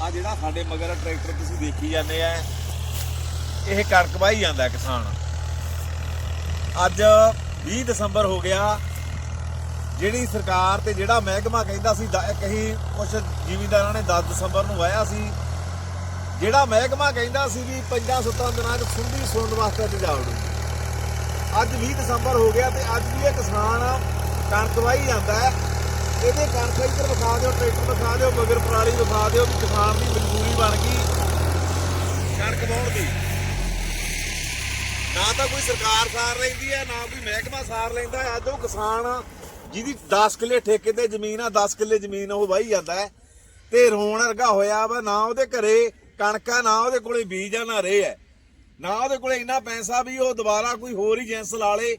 ਆ ਜਿਹੜਾ ਸਾਡੇ ਮਗਰ ਟਰੈਕਟਰ ਤੁਸੀਂ ਦੇਖੀ ਜਾਂਦੇ ਆ, ਇਹ ਕਣਕ ਵਾਹੀ ਜਾਂਦਾ ਕਿਸਾਨ। ਅੱਜ 20 ਦਸੰਬਰ ਹੋ ਗਿਆ, ਜਿਹੜੀ ਸਰਕਾਰ ਤੇ ਜਿਹੜਾ ਮਹਿਕਮਾ ਕਹਿੰਦਾ ਸੀ, ਦ- ਕਹੀਂ ਕੁਝ ਜ਼ਿਮੀਂਦਾਰਾਂ ਨੇ 10 ਦਸੰਬਰ ਨੂੰ ਵਾਇਆ ਸੀ। ਜਿਹੜਾ ਮਹਿਕਮਾ ਕਹਿੰਦਾ ਸੀ ਵੀ 5-7 ਦਿਨਾਂ 'ਚ ਸੁੰਡੀ ਸੁਣਨ ਵਾਸਤੇ ਤੇ ਜਾਵੜੂ ਅੱਜ 20 ਦਸੰਬਰ ਹੋ ਗਿਆ ਤੇ ਅੱਜ ਵੀ ਇਹ ਕਿਸਾਨ ਕਣਕ ਵਾਹੀ ਜਾਂਦਾ ਹੈ। ਇਹਦੇ ਕਣਕ ਇੱਧਰ ਵਿਖਾ ਦਿਓ, ਟਰੈਕਟਰ ਵਿਖਾ ਦਿਓ, ਮਗਰ ਪਰਾਲੀ ਵਿਖਾ ਦਿਓ ਕਿ ਕਿਸਾਨ ਦੀ ਮਜਬੂਰੀ ਬਣ ਗਈ। ਕਣਕ ਵਾਹੁਣ ਦੀ। ਨਾ ਤਾਂ ਕੋਈ ਸਰਕਾਰ ਸਾਰ ਲੈਂਦੀ ਹੈ, ਨਾ ਕੋਈ ਮਹਿਕਮਾ ਸਾਰ ਲੈਂਦਾ ਹੈ। ਅੱਜ ਉਹ ਕਿਸਾਨ ਜਿਹਦੀ 10 ਕਿੱਲੇ ਠੇਕੇ ਤੇ ਜ਼ਮੀਨ ਆ 10 ਕਿੱਲੇ ਜ਼ਮੀਨ ਉਹ ਵਾਹੀ ਜਾਂਦਾ ਹੈ। ਤੇ ਰੋਣ ਵਰਗਾ ਹੋਇਆ ਵਾ, ਨਾ ਉਹਦੇ ਘਰੇ ਕਣਕ ਆ, ਨਾ ਉਹਦੇ ਕੋਲੇ ਬੀਜ ਆ, ਨਾ ਰੇ ਹੈ। ਨਾ ਉਹਦੇ ਕੋਲੇ ਇੰਨਾ ਪੈਸਾ ਵੀ ਉਹ ਦੁਬਾਰਾ ਕੋਈ ਹੋਰ ਹੀ ਜੈਂਸ ਲਾ ਲੇ।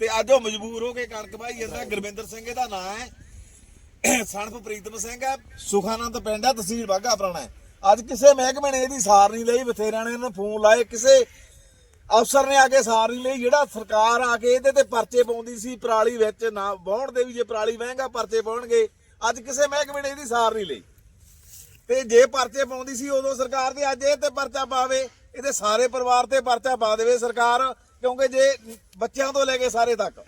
ਤੇ ਅੱਜ ਉਹ ਮਜਬੂਰ ਹੋ ਕੇ ਕਣਕ ਵਾਹੀ ਜਾਂਦਾ ਗੁਰਵਿੰਦਰ ਸਿੰਘ ਇਹਦਾ ਨਾਂ ਹੈ। ਸਨਪ ਪ੍ਰੀਤਮ ਸਿੰਘ ਹੈ, ਸੁਖਾਨੰਦ ਪਿੰਡ ਹੈ, ਤਹਿਸੀਲ ਬਾਗਾ ਪੁਰਾਣਾ ਹੈ। ਅੱਜ ਕਿਸੇ ਮਹਿਕਮੇ ਨੇ ਇਹਦੀ ਸਾਰ ਨਹੀਂ ਲਈ, ਬਥੇਰਿਆਂ ਨੇ ਇਹਨੂੰ ਫੋਨ ਲਾਏ, ਕਿਸੇ ਅਫਸਰ ਨੇ ਆ ਕੇ ਸਾਰ ਨਹੀਂ ਲਈ। ਜਿਹੜਾ ਸਰਕਾਰ ਆ ਕੇ ਇਹਦੇ ਤੇ ਪਰਚੇ ਪਾਉਂਦੀ ਸੀ, ਪਰਾਲੀ ਵਿੱਚ ਨਾ ਵਾਹੁਣ ਦੇ ਵੀ ਜੇ ਪਰਾਲੀ ਵਹਿੰਗਾ ਪਰਚੇ ਪਾਉਣਗੇ, ਅੱਜ ਕਿਸੇ ਮਹਿਕਮੇ ਨੇ ਇਹਦੀ ਸਾਰ ਨਹੀਂ ਲਈ। ਤੇ ਜੇ ਪਰਚੇ ਪਾਉਂਦੀ ਸੀ, ਉਦੋਂ ਸਰਕਾਰ ਤੇ ਅੱਜ ਇਹ ਤੇ ਪਰਚਾ ਪਾਵੇ, ਇਹਦੇ ਸਾਰੇ ਪਰਿਵਾਰ ਤੇ ਪਰਚਾ ਪਾ ਦੇਵੇ ਸਰਕਾਰ, ਕਿਉਂਕਿ ਜੇ ਬੱਚਿਆਂ ਤੋਂ ਲੈ ਕੇ ਸਾਰੇ ਤੱਕ,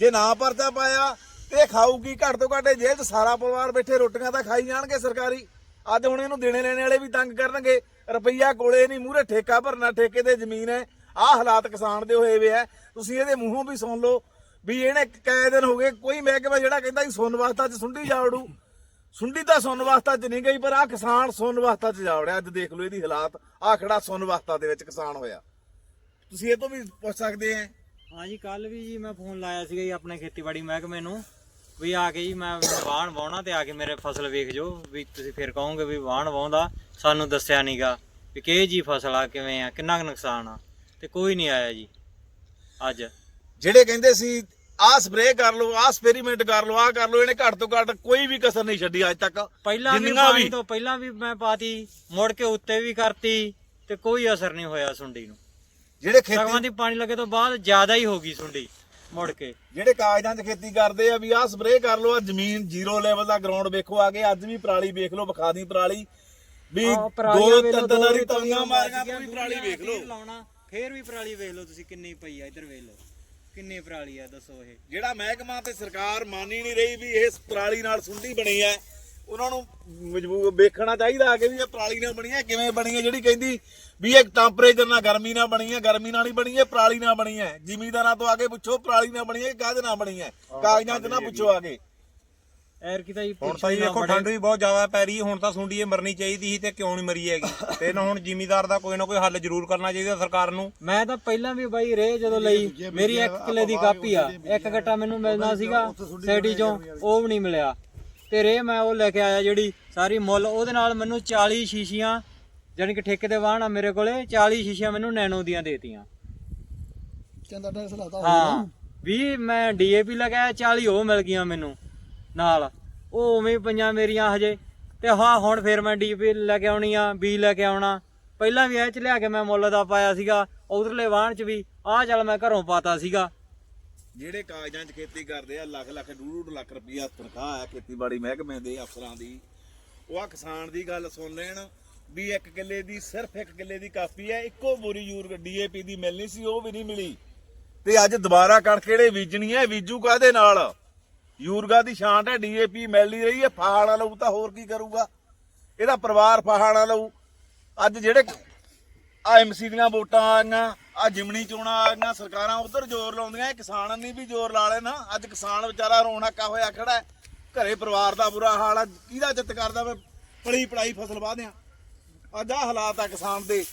ਜੇ ਨਾ ਪਰਚਾ ਪਾਇਆ ਇਹ ਖਾਊਗੀ, ਘੱਟ ਤੋਂ ਘੱਟ ਇਹ ਜੇਲ੍ਹ 'ਚ ਸਾਰਾ ਪਰਿਵਾਰ ਬੈਠੇ, ਰੋਟੀਆਂ ਤਾਂ ਖਾਈ ਜਾਣਗੇ ਸਰਕਾਰੀ। ਅੱਜ ਹੁਣ ਇਹਨੂੰ ਦੇਣੇ ਲੈਣੇ ਵਾਲੇ ਵੀ ਤੰਗ ਕਰਨਗੇ। ਰੁਪਈਆ ਕੋਲੇ ਨਹੀਂ, ਮੂਹਰੇ ਠੇਕਾ ਭਰਨਾ, ਠੇਕੇ ਤੇ ਜ਼ਮੀਨ ਹੈ। ਆਹ ਹਾਲਾਤ ਕਿਸਾਨ ਦੇ ਹੋਏ ਵੇ ਆ। ਤੁਸੀਂ ਇਹਦੇ ਮੂੰਹੋਂ ਵੀ ਸੁਣ ਲਓ ਵੀ ਇਹਨੇ ਕਈ ਦਿਨ ਹੋ ਗਏ, ਕੋਈ ਮਹਿਕਮਾ ਜਿਹੜਾ ਕਹਿੰਦਾ ਸੀ ਸੁਣ ਵਾਸਤਾ ਚ ਸੁੰਡੀ ਜਾਵੜੂ। ਸੁੰਡੀ ਤਾਂ ਸੁਣ ਵਾਸਤਾ ਚ ਨਹੀਂ ਗਈ, ਪਰ ਆ ਕਿਸਾਨ ਸੁਣ ਵਾਸਤਾ ਚ ਜਾਵੜਿਆ ਅੱਜ ਦੇਖ ਲਓ ਇਹਦੀ ਹਾਲਾਤ। ਆ ਖੜਾ ਸੁਣ ਵਾਸਤਾ ਦੇ ਵਿੱਚ ਕਿਸਾਨ ਹੋਇਆ। ਤੁਸੀਂ ਇਹ ਤੋਂ ਵੀ ਪੁੱਛ ਸਕਦੇ ਆ। ਹਾਂਜੀ ਕੱਲ ਵੀ ਜੀ ਮੈਂ ਫੋਨ ਲਾਇਆ ਸੀਗਾ ਜੀ ਆਪਣੇ ਖੇਤੀਬਾੜੀ ਮਹਿਕਮੇ ਨੂੰ। ਵੀ ਆ ਕੇ ਜੀ ਮੈਂ ਵਾਹਣ ਵਾਉਣਾ ਤੇ ਆ ਕੇ ਮੇਰੇ ਫਸਲ ਵੇਖ ਜੋ ਵੀ ਤੁਸੀਂ ਫਿਰ ਕਹੋਗੇ ਵੀ ਵਾਹਣ ਵਾਉਂਦਾ ਸਾਨੂੰ ਦੱਸਿਆ ਨਹੀਂਗਾ ਵੀ ਕਿਹ ਜੀ ਫਸਲ ਆ ਕਿਵੇਂ ਆ ਕਿੰਨਾ ਕੁ ਨੁਕਸਾਨ ਆ ਤੇ ਕੋਈ ਨਹੀਂ ਆਇਆ ਜੀ ਅੱਜ। ਜਿਹੜੇ ਕਹਿੰਦੇ ਸੀ ਆਹ ਸਪਰੇਅ ਕਰ ਲਓ ਆਹ ਐਕਸਪੈਰੀਮੈਂਟ ਕਰ ਲਓ ਆਹ ਕਰ ਲਓ ਇਹਨੇ ਘੱਟ ਤੋਂ ਘੱਟ ਕੋਈ ਵੀ ਕਸਰ ਨਹੀਂ ਛੱਡੀ ਅੱਜ ਤੱਕ। ਪਹਿਲਾਂ ਵੀ ਜਿੰਨੀਆਂ ਪਾਣੀ ਤੋਂ ਪਹਿਲਾਂ ਵੀ ਮੈਂ ਪਾਤੀ ਮੁੜ ਕੇ ਉੱਤੇ ਵੀ ਕਰਤੀ ਤੇ ਕੋਈ ਅਸਰ ਨਹੀਂ ਹੋਇਆ ਸੁੰਡੀ ਨੂੰ। ਜਿਹੜੇ ਸਗਵਾਂ ਖੇਤੀ ਦੀ ਪਾਣੀ ਲੱਗੇ ਤੋਂ ਬਾਅਦ ਜ਼ਿਆਦਾ ਹੀ ਹੋ ਗਈ ਸੁੰਡੀ। ਮੁੜ ਕੇ। ਜਿਹੜੇ ਕਾਗਜ਼ਾਂ 'ਚ ਖੇਤੀ ਕਰਦੇ ਆ ਵੀ ਆਹ ਸਪਰੇਅ ਕਰ ਲਓ ਆਹ ਜ਼ਮੀਨ ਜ਼ੀਰੋ ਲੈਵਲ ਦਾ ਗਰਾਊਂਡ ਵੇਖੋ ਆ ਕੇ ਅੱਜ ਵੀ ਪਰਾਲੀ ਵੇਖ ਲਓ ਵਿਖਾ ਦੀ ਪਰਾਲੀ। ਵੀ ਆਹ ਪਰਾਲੀਆਂ ਦੋ ਵੇਖ ਲਓ, ਤਿੰਨ ਦਿਨਾਂ ਦੀ ਤਵੀਆਂ ਮਾਰੀਆਂ ਪੂਰੀ ਪਰਾਲੀ ਵੇਖ ਲਓ। ਲਾਉਣਾ ਫੇਰ ਵੀ ਪਰਾਲੀ ਵੇਖ ਲਓ ਤੁਸੀਂ ਕਿੰਨੀ ਪਈ ਆ ਇੱਧਰ ਵੇਖ ਲਓ। ਕਿੰਨੀ ਪਰਾਲੀ ਆ ਦੱਸੋ ਇਹ। ਜਿਹੜਾ ਮਹਿਕਮਾ ਤੇ ਸਰਕਾਰ ਮੰਨ ਹੀ ਨਹੀਂ ਰਹੀ ਵੀ ਇਹ ਪਰਾਲੀ ਨਾਲ ਸੁੰਡੀ ਬਣੀ ਹੈ ਉਹਨਾਂ ਨੂੰ ਮਜਬੂਰ ਵੇਖਣਾ ਚਾਹੀਦਾ ਕਿ ਵੀ ਇਹ ਪਰਾਲੀ ਨਾਲ ਬਣੀ ਹੈ ਕਿਵੇਂ ਬਣੀ ਹੈ ਜਿਹੜੀ ਕਹਿੰਦੀ ਵੀ ਇਹ ਟੈਂਪਰੇਚਰ ਨਾਲ ਗਰਮੀ ਨਾਲ ਬਣੀ ਹੈ ਗਰਮੀ ਨਾਲ ਹੀ ਬਣੀ ਹੈ ਪਰਾਲੀ ਨਾਲ ਬਣੀ ਹੈ। ਜ਼ਿਮੀਂਦਾਰਾਂ ਤੋਂ ਆਗੇ ਪੁੱਛੋ ਪਰਾਲੀ ਨਾਲ ਬਣੀ ਹੈ ਕਿ ਕਾਹਦੇ ਨਾਲ ਬਣੀ ਹੈ? ਕਾਗਜ਼ਾਂ 'ਚ ਨਾ ਪੁੱਛੋ ਆਗੇ ਐਰ ਕੀ ਤਾਂ ਜੀ ਹੁਣ ਪੁੱਛ ਤਾਂ ਜੀ ਦੇਖੋ ਠੰਡ ਵੀ ਬਹੁਤ ਜ਼ਿਆਦਾ ਪੈ ਰਹੀ ਹੈ ਹੁਣ ਤਾਂ ਸੁੰਡੀ ਇਹ ਮਰਨੀ ਚਾਹੀਦੀ ਸੀ ਤੇ ਕਿਉਂ ਨਹੀਂ ਮਰੀ ਹੈਗੀ? ਤੇ ਨਾ ਹੁਣ ਜ਼ਿਮੀਦਾਰ ਦਾ ਕੋਈ ਨਾ ਕੋਈ ਹੱਲ ਜ਼ਰੂਰ ਕਰਨਾ ਚਾਹੀਦਾ ਸਰਕਾਰ ਨੂੰ। ਮੈਂ ਤਾਂ ਪਹਿਲਾਂ ਵੀ ਬਾਈ ਰੇ ਜਦੋਂ ਲਈ ਮੇਰੀ ਇੱਕ ਕਿੱਲੇ ਦੀ ਕਾਪੀ ਆ ਇੱਕ ਗੱਟਾ ਮੈਨੂੰ ਮਿਲਣਾ ਸੀਗਾ ਸੈਟੀ ਚੋਂ ਉਹ ਵੀ ਨਹੀਂ ਮਿਲਿਆ। ਤੇ ਰੇ ਮੈਂ ਉਹ ਲੈ ਕੇ ਆਇਆ ਜਿਹੜੀ ਸਾਰੀ ਮੁੱਲ ਉਹਦੇ ਨਾਲ ਮੈਨੂੰ 40 ਸ਼ੀਸ਼ੀਆਂ ਜਾਣੀ ਕਿ ਠੇਕੇ ਤੇ ਵਾਹਣ ਆ ਮੇਰੇ ਕੋਲੇ 40 ਸ਼ੀਸ਼ੀਆਂ ਮੈਨੂੰ ਨੈਨੋ ਦੀਆਂ ਦੇਤੀਆਂ। ਚੰਦਾ ਟੈਕਸ ਲਾਤਾ ਹਾਂ 20 ਮੈਂ ਡੀਏਪੀ ਲਗਾਇਆ 40 ਉਹ ਮਿਲ ਗਈਆਂ ਮੈਨੂੰ ਨਾਲ। ਉਹ ਉਵੇਂ ਪਈਆਂ ਮੇਰੀਆਂ ਹਜੇ। ਤੇ ਹਾਂ ਹੁਣ ਫੇਰ ਮੈਂ ਡੀਏਪੀ ਲੈ ਕੇ ਆਉਣੀ ਆ ਬੀ ਲੈ ਕੇ ਆਉਣਾ। ਪਹਿਲਾਂ ਵੀ ਇਹ ਚ ਲਿਆ ਕੇ ਮੈਂ ਮੁੱਲ ਦਾ ਪਾਇਆ ਸੀਗਾ ਉਧਰਲੇ ਵਾਹਣ ਚ ਵੀ। ਆਹ ਚੱਲ ਮੈਂ ਘਰੋਂ ਪਾਤਾ ਸੀਗਾ। ਜਿਹੜੇ ਕਾਗਜ਼ਾਂ 'ਚ ਖੇਤੀ ਕਰਦੇ ਆ, ਲੱਖ ਲੱਖ, ਡੂਢ ਡੂਢ ਲੱਖ ਰੁਪਈਆ ਤਨਖਾਹ ਆ ਖੇਤੀਬਾੜੀ ਮਹਿਕਮੇ ਦੇ ਅਫਸਰਾਂ ਦੀ। ਉਹ ਆ ਕਿਸਾਨ ਦੀ ਗੱਲ ਸੁਣ ਲੈਣ ਵੀ ਇੱਕ ਕਿੱਲੇ ਦੀ, ਸਿਰਫ ਇੱਕ ਕਿੱਲੇ ਦੀ ਕਾਪੀ ਹੈ, ਇੱਕੋ ਬੋਰੀ ਯੂਰ ਡੀਏਪੀ ਦੀ ਮਿਲਣੀ ਸੀ, ਉਹ ਵੀ ਨਹੀਂ ਮਿਲੀ। ਤੇ ਅੱਜ ਦੁਬਾਰਾ ਕਣਕ ਕਿਹੜੇ ਬੀਜਣੀ ਹੈ? ਬੀਜੂ ਕਾਦੇ ਨਾਲ? ਯੂਰਗਾ ਦੀ ਛਾਂਟ ਹੈ ਡੀਏਪੀ ਮਿਲ ਨਹੀਂ ਰਹੀ ਹੈ, ਫਾਹਾਣਾ ਲਊ ਤਾਂ ਹੋਰ ਕੀ ਕਰੂਗਾ? ਇਹਦਾ ਪਰਿਵਾਰ ਫਾਹਾਣਾ ਲਊ ਅੱਜ ਜਿਹੜੇ ਆ ਐਮਸੀ ਦੀਆਂ ਵੋਟਾਂ ਆ ਗਈਆਂ ਆ ਜਿਮਣੀ ਚੋਣਾਂ ਆ ਗਈਆਂ ਸਰਕਾਰਾਂ ਉਧਰ ਜ਼ੋਰ ਲਾਉਂਦੀਆਂ, ਇਹ ਕਿਸਾਨਾਂ ਨੇ ਵੀ ਜ਼ੋਰ ਲਾ ਲੈਣਾ। ਅੱਜ ਕਿਸਾਨ ਵਿਚਾਰਾ ਰੋਣਾਕਾ ਹੋਇਆ ਖੜਾ ਘਰੇ ਪਰਿਵਾਰ ਦਾ ਬੁਰਾ ਹਾਲ ਆ, ਕਿਹਦਾ ਜਿੱਤ ਕਰਦਾ ਮੈਂ ਪਲੀ ਪੜਾਈ ਫਸਲ ਵਾਹਦਿਆਂ ਅੱਜ ਆ ਹਾਲਾਤ ਆ ਕਿਸਾਨ ਦੇ।